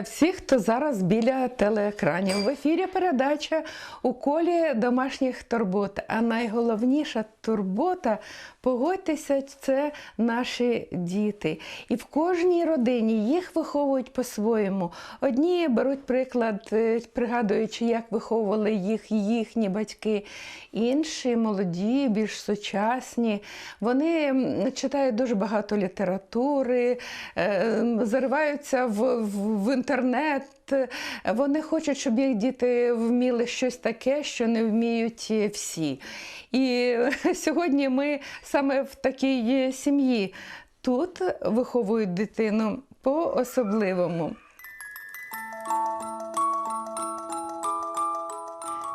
Всіх, хто зараз біля телеекранів. В ефірі передача у колі домашніх турбот. А найголовніша турбота, погодьтеся, це наші діти. І в кожній родині їх виховують по-своєму. Одні беруть приклад, е, пригадуючи, як виховували їх їхні батьки. Інші молоді, більш сучасні. Вони читають дуже багато літератури, е, зариваються в, в, в інтернет. Вони хочуть, щоб їх діти вміли щось таке, що не вміють е, всі. І сьогодні ми саме в такій сім'ї тут виховують дитину по-особливому.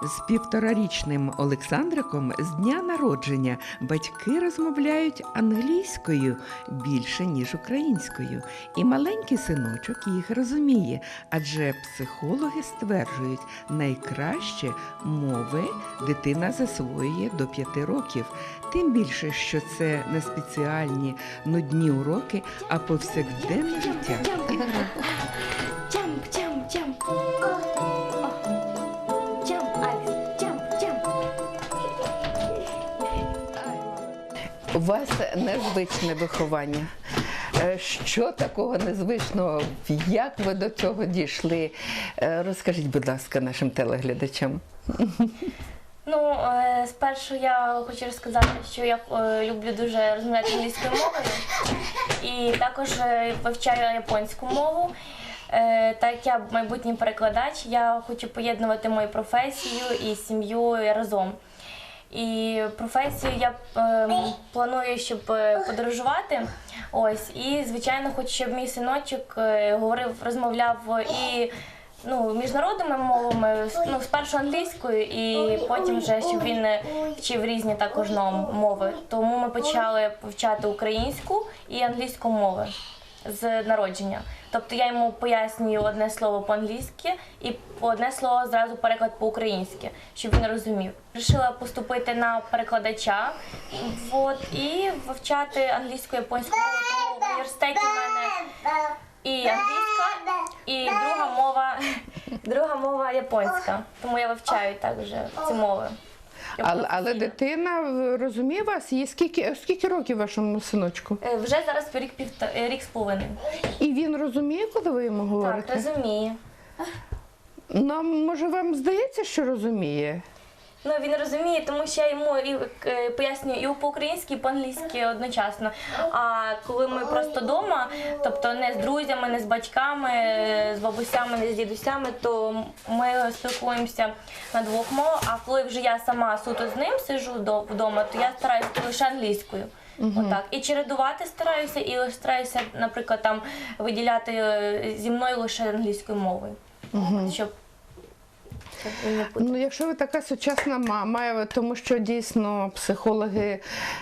З півторарічним Олександриком з дня народження батьки розмовляють англійською більше, ніж українською. І маленький синочок їх розуміє, адже психологи стверджують, найкраще мови дитина засвоює до п'яти років. Тим більше, що це не спеціальні нудні уроки, а повсякденне життя. Jump, jump, jump. Вас незвичне виховання. Е, Що такого незвичного? Як ви до цього дійшли? Е, Розкажіть, будь ласка, нашим телеглядачам. Ну, е, спершу я хочу розказати, що я люблю дуже розмовляти англійською мовою і також вивчаю японську мову. Так як я майбутній перекладач, я хочу поєднувати мою професію і сім'ю разом. І професію я ем, планую, щоб е, подорожувати. Ось, і звичайно, хочу, щоб мій синочок е, говорив, розмовляв і ну, міжнародними мовами, ну, спершу англійською, і потім вже щоб він е, вчив різні також мови. Тому ми почали вивчати українську і англійську мови з народження. Тобто я йому пояснюю одне слово по-англійськи і одне слово зразу переклад по-українськи, щоб він розумів. Рішила поступити на перекладача от, і вивчати англійську японську мову. Тому в університеті в мене і англійська, і друга мова, друга мова японська. Тому я вивчаю також ці мови. Але, але дитина е, розуміє вас? Їй скільки, скільки років вашому синочку? Е, Вже зараз рік півто е, рік з половиною. І він розуміє, коли ви йому Так, говорите? розуміє. Нам а може, вам здається, що розуміє? Ну він розуміє, тому що я йому і е, пояснюю і по-українськи, і по-англійськи одночасно. А коли ми просто вдома, тобто не з друзями, не з батьками, з бабусями, не з дідусями, то ми спілкуємося на двох мовах. А коли вже я сама суто з ним сижу до- вдома, то я стараюся лише англійською. Отак. І чередувати стараюся, і стараюся, наприклад, там виділяти е, зі мною лише англійською мовою. Щоб, не. Ну, якщо ви така сучасна мама, тому що дійсно психологи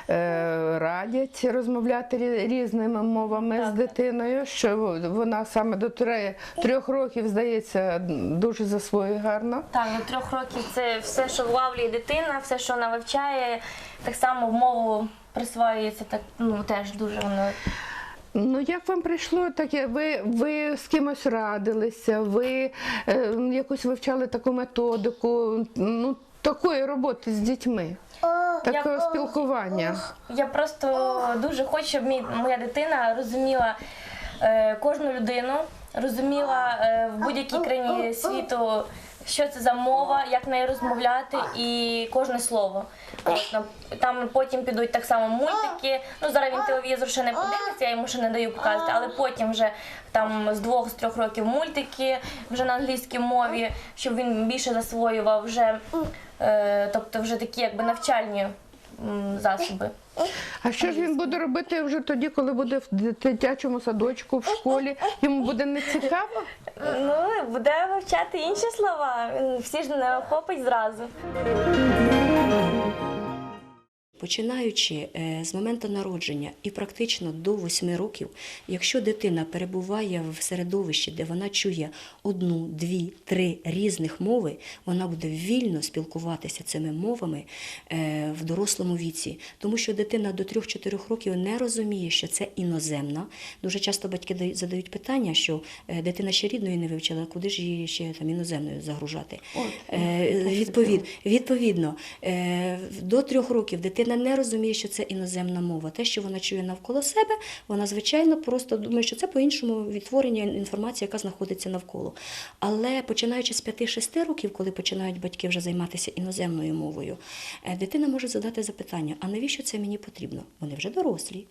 е, радять розмовляти різними мовами з дитиною, що вона саме до трьох років, здається, дуже засвоює гарно. Так, до трьох років це все, що влавлює дитина, все, що вона вивчає, так само в мову присвоюється, так ну теж дуже воно. Ну, як вам прийшло таке? Ви, ви з кимось радилися, ви е, якось вивчали таку методику, ну, такої роботи з дітьми, такого Я- спілкування. Я просто дуже хочу, щоб мій, моя дитина розуміла е, кожну людину, розуміла е, в будь-якій країні світу, що це за мова, як нею розмовляти і кожне слово. На- там потім підуть так само мультики. Ну зараз він телевізор ще не подивиться, я йому ще не даю показувати, але потім вже там з двох з трьох років мультики вже на англійській мові, щоб він більше засвоював вже, е, тобто вже такі якби навчальні м, засоби. А що ж він буде робити вже тоді, коли буде в дитячому садочку, в школі? Йому буде не цікаво? Ну, буде вивчати інші слова. Всі ж не охопить зразу. Починаючи е, з моменту народження і практично до 8 років, якщо дитина перебуває в середовищі, де вона чує одну, дві, три різних мови, вона буде вільно спілкуватися цими мовами е, в дорослому віці. Тому що дитина до 3-4 років не розуміє, що це іноземна. Дуже часто батьки задають питання, що е, дитина ще рідної не вивчила, куди ж її ще там іноземною загружати. Е, Відповід, відповідно, до трьох років дитина не розуміє, що це іноземна мова. Те, що вона чує навколо себе, вона звичайно просто думає, що це по-іншому відтворення інформації, яка знаходиться навколо. Але починаючи з 5-6 років, коли починають батьки вже займатися іноземною мовою, е, дитина може задати запитання: а навіщо це мені потрібно? Вони вже дорослі.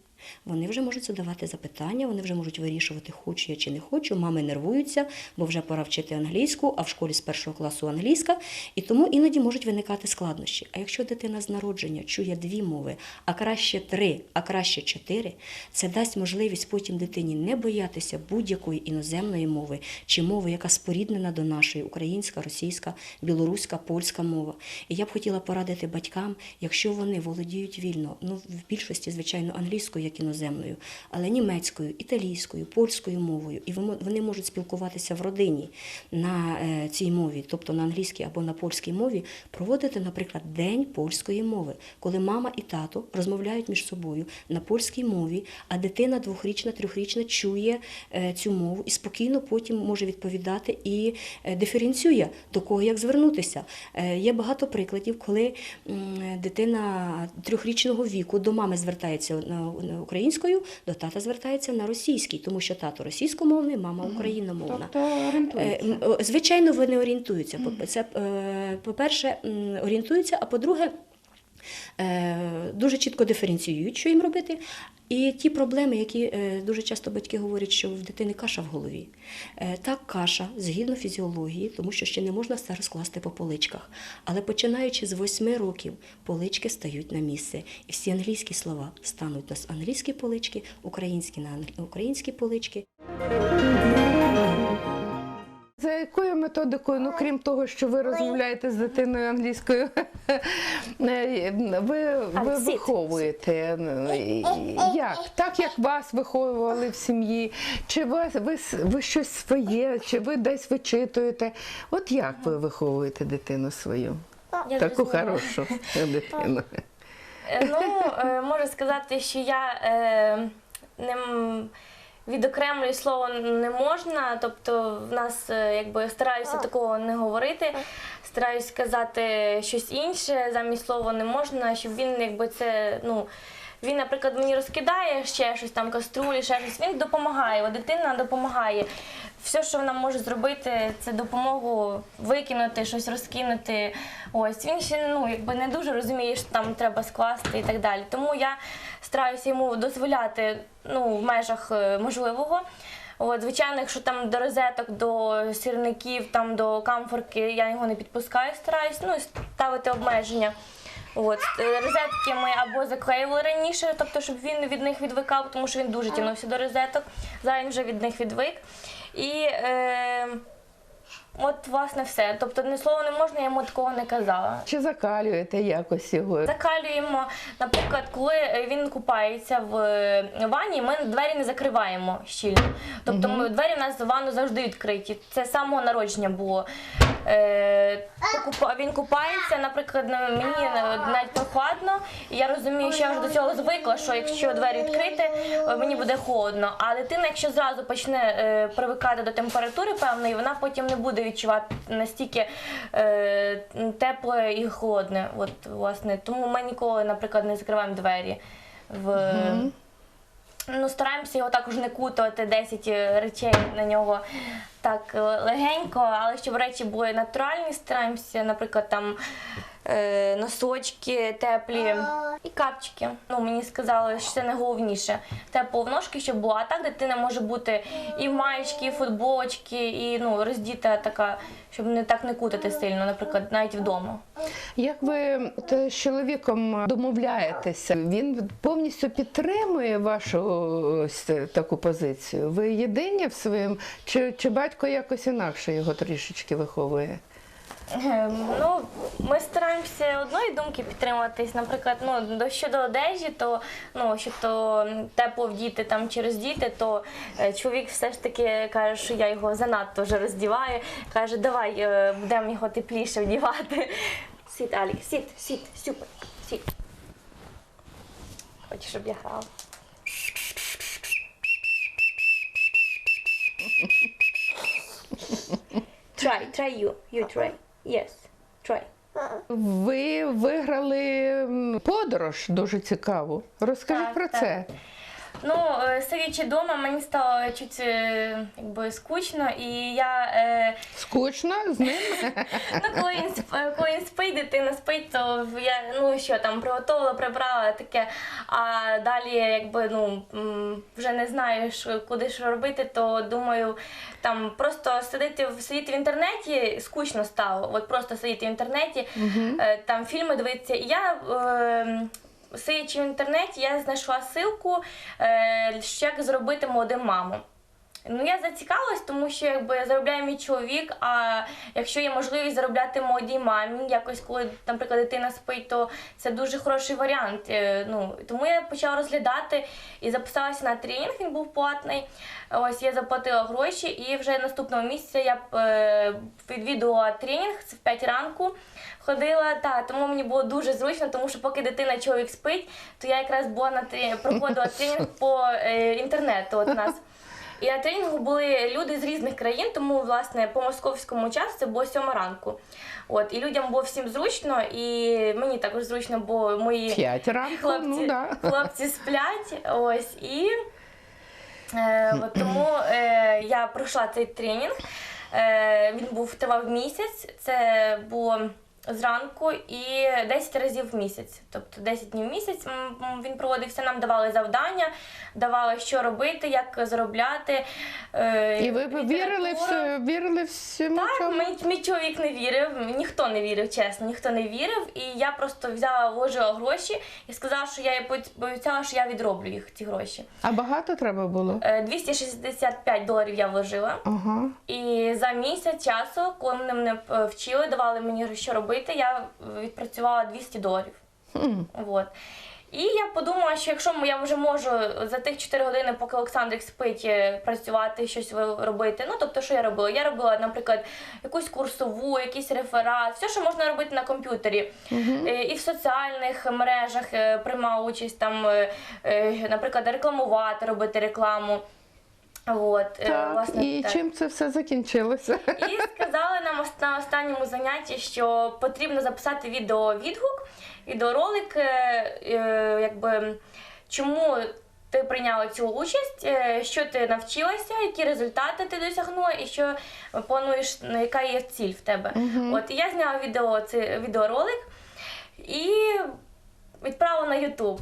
Вони вже можуть задавати запитання, вони вже можуть вирішувати, хочу я чи не хочу. Мами нервуються, бо вже пора вчити англійську, а в школі з першого класу англійська, і тому іноді можуть виникати складнощі. А якщо дитина з народження чує дві мови, а краще три, а краще чотири, це дасть можливість потім дитині не боятися будь-якої іноземної мови чи мови, яка споріднена до нашої українська, російська, білоруська, польська мова. І я б хотіла порадити батькам, якщо вони володіють вільно, ну в більшості, звичайно, англійською як іноземною, але німецькою, італійською, польською мовою, і вони- можуть спілкуватися в родині на е, цій мові, тобто на англійській або на польській мові, проводити, наприклад, день польської мови, коли мама і тато розмовляють між собою на польській мові, а дитина двохрічна, трьохрічна чує е, цю мову і спокійно потім може відповідати і е, диференціює до кого як звернутися. Є багато прикладів, коли дитина трьохрічного віку до мами звертається на українською, до тата звертається на російській, тому що тато російськомовний, мама україномовна. Тобто Е, орієнтується. Звичайно, вони орієнтуються. По- Це, е, по-перше, орієнтуються, а по-друге, е, дуже чітко диференціюють, що їм робити. І ті проблеми, які е, дуже часто батьки говорять, що в дитини каша в голові. Е, Так, каша згідно фізіології, тому що ще не можна все розкласти по поличках. Але починаючи з восьми років, полички стають на місце. І всі англійські слова стануть на англійські полички, українські на англійські полички. За якою методикою, ну крім того, що ви розмовляєте з дитиною англійською, е, ви, ви виховуєте? Ну, Як? Так як вас виховували в сім'ї? Чи вас ви, ви щось своє, чи ви десь вичитуєте? От як ви виховуєте дитину свою? Я Таку хорошу дитину. Е, Ну, е, можу сказати, що я е, не відокремлюю слово не можна, тобто в нас е, якби стараюся такого не говорити, стараюсь сказати щось інше замість слова не можна, щоб він якби це, ну. Він, наприклад, мені розкидає ще щось там, каструлі, ще щось. Він допомагає, дитина допомагає. Все, що вона може зробити, це допомогу викинути, щось розкинути. Ось він ще ну якби не дуже розуміє, що там треба скласти і так далі. Тому я стараюся йому дозволяти ну, в межах е, можливого. От, звичайно, якщо там до розеток, до сірників, там до камфорки, я його не підпускаю, стараюсь ну, ставити обмеження. От е, розетки ми або заклеювали раніше, тобто, щоб він від них відвикав, тому що він дуже тягнувся до розеток. Зараз він вже від них відвик. І е, от, власне, все. Тобто, не слово не можна, я йому такого не казала. Чи закалюєте якось його? Закалюємо, наприклад, коли е, він купається в е, ванні, ми двері не закриваємо щільно. Тобто ми, двері в нас в ванну завжди відкриті. Це з самого народження було. Е, купа- він купається, наприклад, на- мені навіть прохладно, і я розумію, що я вже до цього звикла, що якщо двері відкрити, е, мені буде холодно. А дитина, якщо зразу почне е, привикати до температури певної, вона потім не буде відчувати настільки е, тепле і холодне. От, власне. Тому ми ніколи, наприклад, не закриваємо двері. В... Ну, стараємося його також не кутувати 10 речей на нього так е, легенько, але щоб речі були натуральні, стараємося, наприклад, там е, носочки теплі і капчики. Ну, мені сказали, що це найголовніше. Тепло в ножки, щоб було. А так дитина може бути і в маєчки, і в футболочки, і ну, роздіта така, щоб не так не кутати сильно, наприклад, навіть вдома. Як ви от, з чоловіком домовляєтеся? Він повністю підтримує вашу ось таку позицію? Ви єдині в своєму, чи, чи батько якось інакше його трішечки виховує? Ем, Ну, ми стараємося одної думки підтримуватись. Наприклад, ну щодо одежі, то ну що то тепло вдіти там чи роздіти, то чоловік все ж таки каже, що я його занадто вже роздіваю. Каже, давай е, будемо його тепліше вдівати. Сіт, Алік, сіт, сіт, супер, сіт. Хочеш, щоб я грала? Try, try you. You try. Yes, try. Ви виграли м, подорож дуже цікаву. Розкажіть Так, про так. це. Ну, е, сидячи вдома, мені стало чуть е, якби скучно, і я е, Скучно з ним? ну, коли він коли він спить, дитина спить, то я ну що там приготувала, прибрала таке. А далі, якби ну вже не знаю, що, куди що робити, то думаю, там просто сидіти сидіти в інтернеті скучно стало. От просто сидіти в інтернеті, е, там фільми дивитися. І я. Е, Сидячи в інтернеті, я знайшла силку, е, як зробити молодим маму. Ну, я зацікавилась, тому що якби заробляє мій чоловік. А якщо є можливість заробляти молодій мамі, якось коли, наприклад, дитина спить, то це дуже хороший варіант. Е, Ну тому я почала розглядати і записалася на тренінг. Він був платний. Ось я заплатила гроші, і вже наступного місяця я е, відвідувала тренінг. Це в 5 ранку. Ходила, та тому мені було дуже зручно, тому що поки дитина чоловік спить, то я якраз була на трені- проходила тренінг по е, інтернету. От у нас. І на тренінгу були люди з різних країн, тому власне по московському часу це було сьома ранку. От і людям було всім зручно, і мені також зручно, бо мої ранку, хлопці, ну да. хлопці сплять. Ось і е, от тому е, я пройшла цей тренінг. Е, він був тривав місяць. Це було зранку і 10 разів в місяць. Тобто 10 днів в місяць він проводився. Нам давали завдання, давали, що робити, як заробляти. Е, І ви вірили, література. вірили всьому Так, цьому? мій, мій чоловік не вірив, ніхто не вірив, чесно, ніхто не вірив. І я просто взяла, вложила гроші і сказала, що я пообіцяла, що я відроблю їх, ці гроші. А багато треба було? Е, 265 доларів я вложила. Ага. І за місяць часу, коли мене е, вчили, давали мені що робити, я відпрацювала 200 доларів. Хм. Вот. І я подумала, що якщо я вже можу за тих 4 години, поки Олександрик спить, е, працювати, щось робити. Ну, тобто, що я робила? Я робила, наприклад, якусь курсову, якийсь реферат, все, що можна робити на комп'ютері. Е, І в соціальних мережах е, приймала участь, там, е, е, наприклад, рекламувати, робити рекламу. От, е, Так, власне, і так. чим це все закінчилося? І сказали нам на останньому занятті, що потрібно записати відеовідгук, відеоролик, е, е, якби чому ти прийняла цю участь, що ти навчилася, які результати ти досягнула, і що плануєш, ну, яка є ціль в тебе. От і я зняла відео, це відеоролик і відправила на YouTube.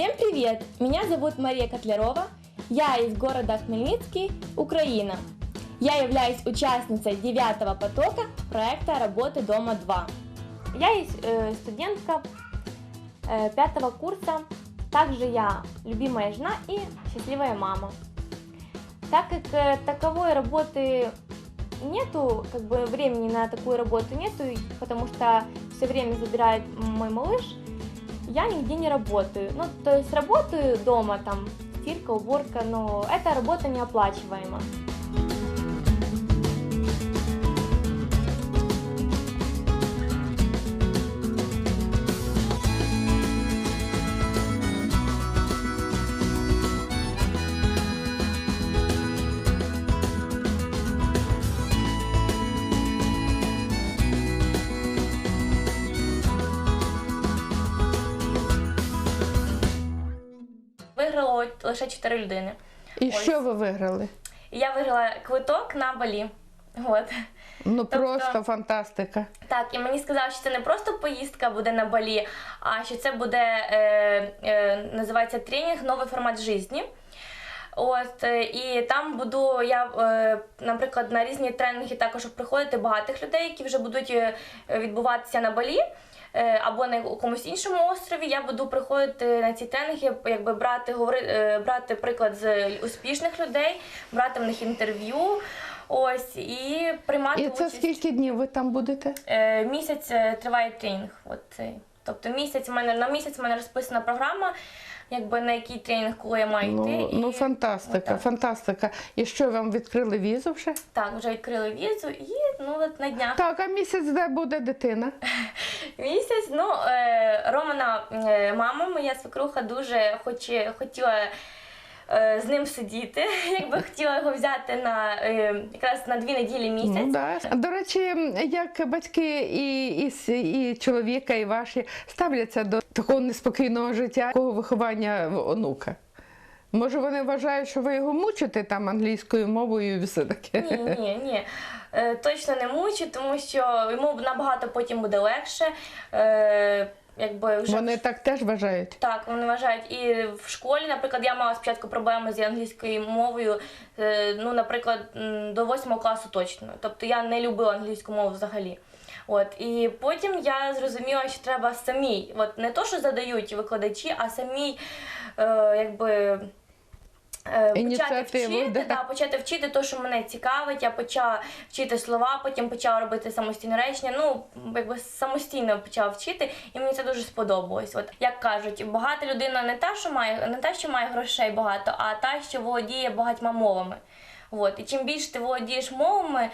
Всем привет! Меня зовут Мария Котлярова. Я из города Хмельницкий, Украина. Я являюсь участницей девятого потока проекта «Работы дома 2». Я есть э, студентка э, пятого курса. Также я любимая жена и счастливая мама. Так как э, таковой работы нету, как бы времени на такую работу нету, потому что все время забирает мой малыш, я нигде не работаю. Ну, то есть работаю дома, там, стирка, уборка, но эта работа неоплачиваема. Виграло лише 4 людини. І Ось. що ви виграли? Я виграла квиток на Балі. От. Ну Тобто- просто фантастика. Так, і мені сказали, що це не просто поїздка буде на Балі, а що це буде е, е, називається тренінг Новий формат житті. От е, і там буду я, е, наприклад, на різні тренінги також приходити багатих людей, які вже будуть е, відбуватися на Балі. Е, або на якомусь іншому острові, я буду приходити на ці тренінги, якби брати, говори, е, брати приклад з успішних людей, брати в них інтерв'ю. Ось і приймати І це участь. скільки днів ви там будете? Е, місяць триває тренінг. От цей. Тобто місяць в мене на місяць в мене розписана програма, якби на який тренінг, коли я маю йти. Ну, ну і- фантастика, отак. фантастика. І що вам відкрили візу вже? Так, вже відкрили візу і ну от на днях Так, а місяць де буде дитина? місяць. Ну е, Романа е, мама, моя свекруха, дуже хоче, хотіла. е, З ним сидіти, якби хотіла його взяти на е, якраз на дві неділі місяць. Ну, да. До речі, як батьки і, і, і чоловіка, і ваші ставляться до такого неспокійного життя, такого виховання онука? Може, вони вважають, що ви його мучите там англійською мовою і все таке? Ні, ні, ні. Е, точно не мучу, тому що йому набагато потім буде легше. Е, якби вже Вони так теж вважають. Так, вони вважають. І в школі, наприклад, я мала спочатку проблеми з англійською мовою, е, ну, наприклад, до восьмого класу точно. Тобто я не любила англійську мову взагалі. От і потім я зрозуміла, що треба самій, от не то, що задають викладачі, а самій, е, якби. Е, Почати вчити, да. да, почати вчити те, що мене цікавить. Я почала вчити слова, потім почала робити самостійне речення. Ну, якби самостійно почала вчити, і мені це дуже сподобалось. От як кажуть, багата людина не та, що має не та, що має грошей багато, а та, що володіє багатьма мовами. От. І чим більше ти володієш мовами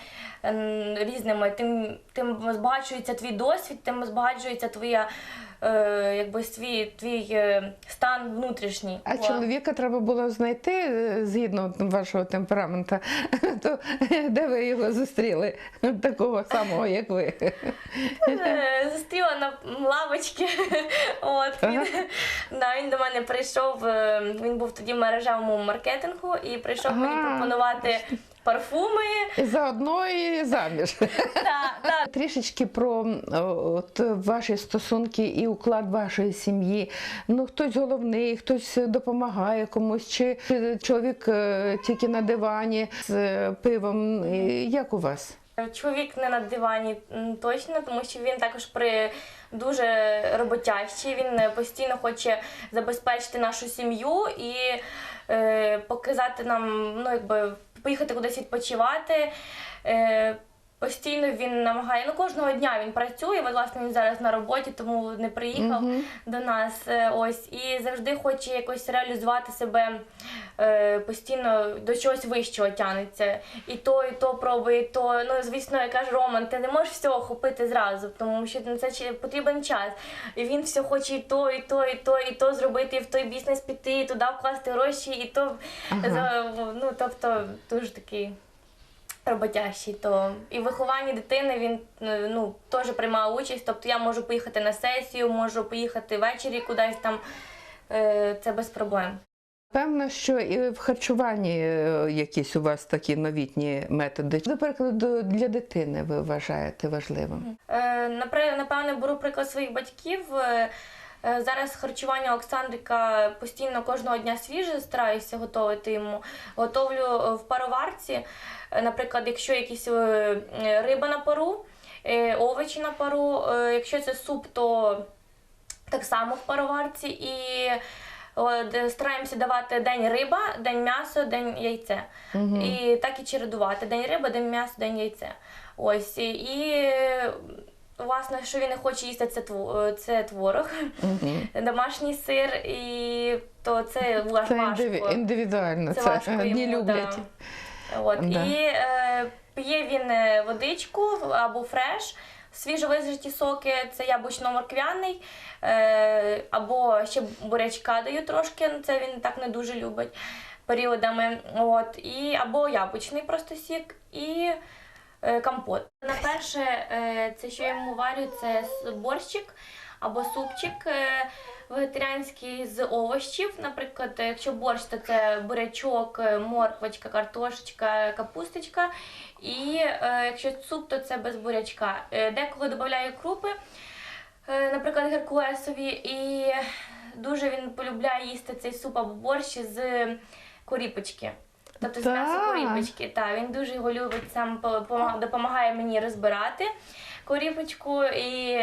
різними, тим, тим збагачується твій досвід, тим збагачується твоя, е, якби, свій, твій е, стан внутрішній. А чоловіка треба було знайти е, згідно вашого темпераменту, то де ви його зустріли? Такого самого, як ви. Зустріла на лавочці. От він, Ага. да, він до мене прийшов. Він був тоді в мережевому маркетингу і прийшов мені пропонувати парфуми. І заодно і заміж. Та, та. Трішечки про от, ваші стосунки і уклад вашої сім'ї. Ну, хтось головний, хтось допомагає комусь, чи чи чоловік е, тільки на дивані з е, пивом. Як у вас? Чоловік не на дивані точно, тому що він також при дуже роботящий. Він е, постійно хоче забезпечити нашу сім'ю і е, показати нам, ну якби поїхати кудись відпочивати. Е, Постійно він намагає, ну кожного дня він працює. Власне, він зараз на роботі, тому не приїхав Мгм. до нас. е, Ось і завжди хоче якось реалізувати себе е, постійно до чогось вищого тягнеться. І то, і то пробує, і то. Ну звісно, я кажу, Роман, ти не можеш всього хопити зразу, тому що на це ще потрібен час. І він все хоче і то, і то, і то, і то зробити, і в той бізнес піти, і туди вкласти гроші, і то Ага. за ну тобто дуже такий. Роботящий, то і в вихованні дитини він е, ну теж приймає участь. Тобто я можу поїхати на сесію, можу поїхати ввечері кудись там. Е, Це без проблем. Певно, що і в харчуванні е, якісь у вас такі новітні методи. До прикладу, для дитини ви вважаєте важливим. Напевне, беру приклад своїх батьків. Е, Зараз харчування Олександрика постійно кожного дня свіже, стараюся готувати йому. Готовлю е, в пароварці. Е, Наприклад, якщо якісь риба на пару, овочі на пару, якщо це суп, то так само в пароварці. І от, стараємося давати день риба, день м'ясо, день яйце. І так і чередувати. День риба, день м'ясо, день яйце. Ось. І власне, що він не хоче їсти, це, тво- це творог, домашній сир, і то це ва- Це індивідуально. Це, важко одні йому, люблять. Да. От. Да. І е, п'є він е, водичку або фреш, свіжовизжаті соки, це яблучно-морквяний, е, або ще бурячка даю трошки, ну, це він так не дуже любить періодами. От. І, або яблучний просто сік і е, компот. На перше, е, це що я йому варю, це борщик або супчик е, вегетаріанський з овощів. Наприклад, якщо борщ, то це бурячок, е, морквочка, картошечка, капусточка. І е, якщо суп, то це без бурячка. Е, Деколи додаю крупи, е, наприклад, геркулесові, і дуже він полюбляє їсти цей суп або борщ з коріпочки. Тобто з Так. коріпочки. Так, він дуже його любить, сам по- пома- допомагає мені розбирати коріпочку і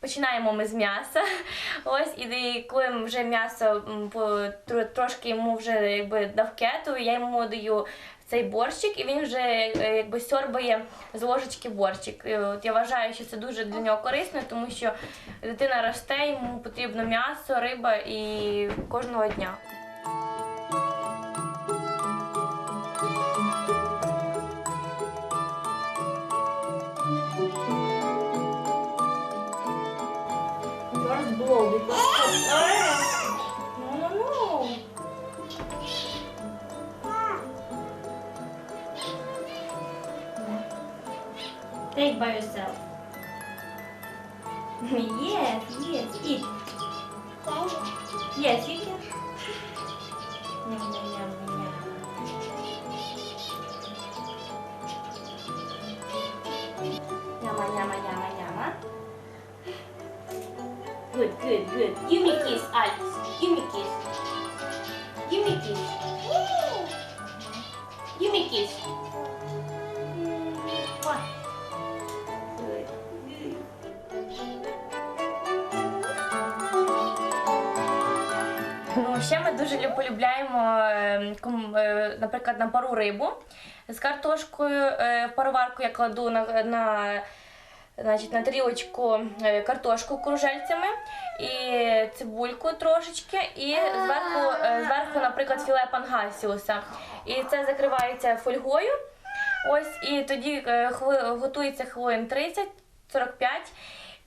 Починаємо ми з м'яса. Ось і коли вже м'ясо м, по тро- трошки йому вже якби дав кету, я йому даю цей борщик, і він вже е, якби сьорбає з ложечки борщик. І от я вважаю, що це дуже для нього корисно, тому що дитина росте, йому потрібно м'ясо, риба і кожного дня. Give me kiss, Alex. Give me kiss. Give me kiss. Give me kiss. Ще ми дуже лю- полюбляємо, е, ком- е, наприклад, на пару рибу з картошкою. Е, пароварку я кладу на, на, значить, на тарілочку е, картошку кружельцями і цибульку трошечки, і зверху, е, зверху, наприклад, філе пангасіуса. І це закривається фольгою. Ось, і тоді е, готується хвилин 30-45.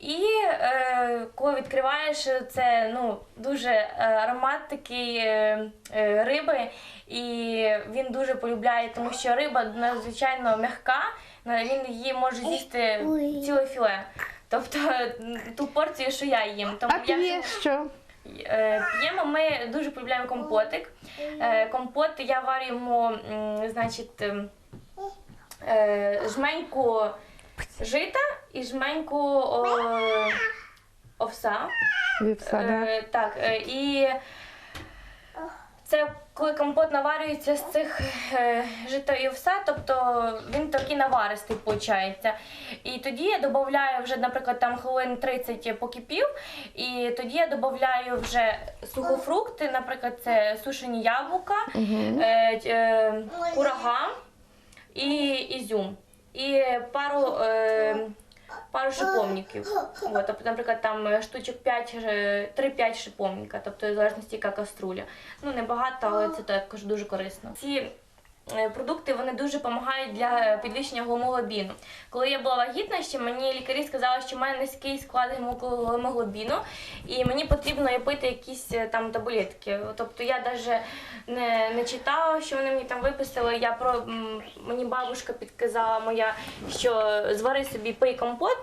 І е, коли відкриваєш, це ну, дуже е, аромат такий е, е, риби, і він дуже полюбляє, тому що риба надзвичайно м'яка, він її може з'їсти ціле філе. Тобто ту порцію, що я їм. Тому А я що? Е, П'ємо ми дуже полюбляємо компотик. Компот я варюємо, значить, жменьку жита і жменьку о, овса. Вівса, да? Е, так, е, і це коли компот наварюється з цих е, жита і овса, тобто він такий наваристий виходить. І тоді я додаю вже, наприклад, там хвилин 30 покипів, і тоді я додаю вже сухофрукти, наприклад, це сушені яблука, е, е, курага і ізюм. І пару, е, пару шиповників. От, тобто, наприклад, там е, штучок 5, е, 3-5 шиповника, тобто в залежності яка каструля. Ну, не багато, але це також дуже корисно. Ці продукти вони дуже допомагають для підвищення гемоглобіну. Коли я була вагітна, ще мені лікарі сказали, що в мене низький склад гемо- гемоглобіну, і мені потрібно пити якісь е, там таблетки. Тобто я навіть не, не читала, що вони мені там виписали. Я про мені бабушка підказала моя, що звари собі пий компот.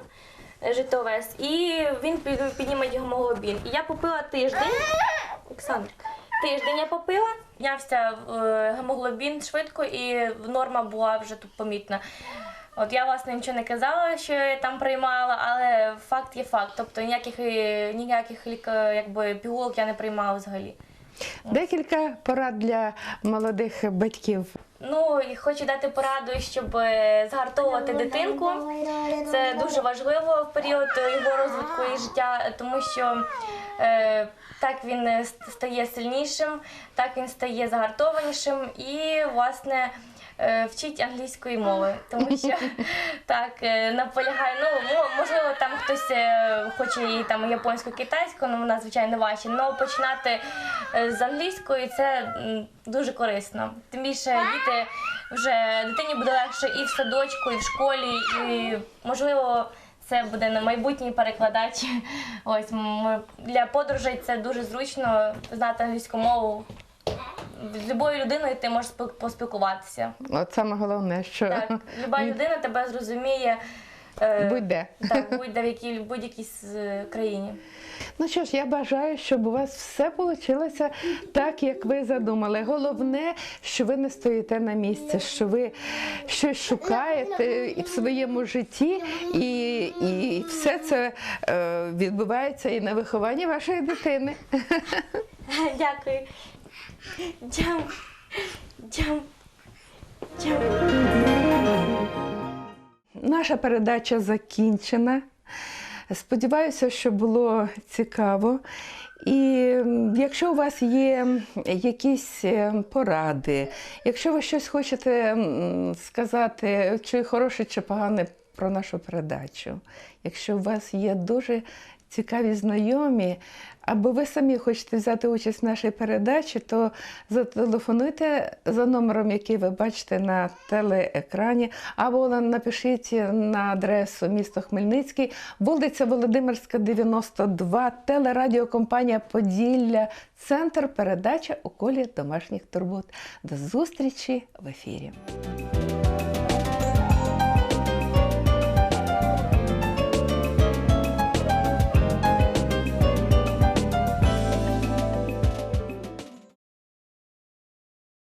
е, Житовес, і він підніме гемоглобін. І я попила тиждень. Олександр, тиждень я попила, піднявся е, гемоглобін швидко, і норма була вже тут помітна. От я власне нічого не казала, що я там приймала, але факт є факт. Тобто ніяких е, ніяких якби пігулок я не приймала взагалі. Декілька порад для молодих батьків. Ну і хочу дати пораду, щоб е, згартовувати дитинку. Це дуже важливо в період його розвитку і життя, тому що е, так він е, стає сильнішим, так він стає загартованішим і, власне, е, вчить англійської мови. Тому що так е, наполягає. Ну можливо, там хтось хоче і там японську, китайську, ну вона звичайно важче. Але починати з англійської це дуже корисно. Тим більше діти вже дитині буде легше і в садочку, і в школі, і можливо. Це буде на майбутній перекладач. Ось ми- для подорожей це дуже зручно знати англійську мову. З любою людиною ти можеш спіл- поспілкуватися. От саме головне, що Так, люба людина тебе зрозуміє. Е, будь-де. Так, будь-де в якій будь-якій з- країні. Ну що ж, я бажаю, щоб у вас все вийшло так, як ви задумали. Головне, що ви не стоїте на місці, що ви щось шукаєте в своєму житті, і, і все це е, відбувається і на вихованні вашої дитини. Дякую. Дям. Дям. Дям. Наша передача закінчена. Сподіваюся, що було цікаво. І якщо у вас є якісь е, поради, якщо ви щось хочете сказати, чи хороше, чи погане про нашу передачу, якщо у вас є дуже цікаві знайомі, або ви самі хочете взяти участь в нашій передачі, то зателефонуйте за номером, який ви бачите на телеекрані, або напишіть на адресу місто Хмельницький, вулиця Володимирська, 92, телерадіокомпанія Поділля, центр передача у колі домашніх турбот. До зустрічі в ефірі.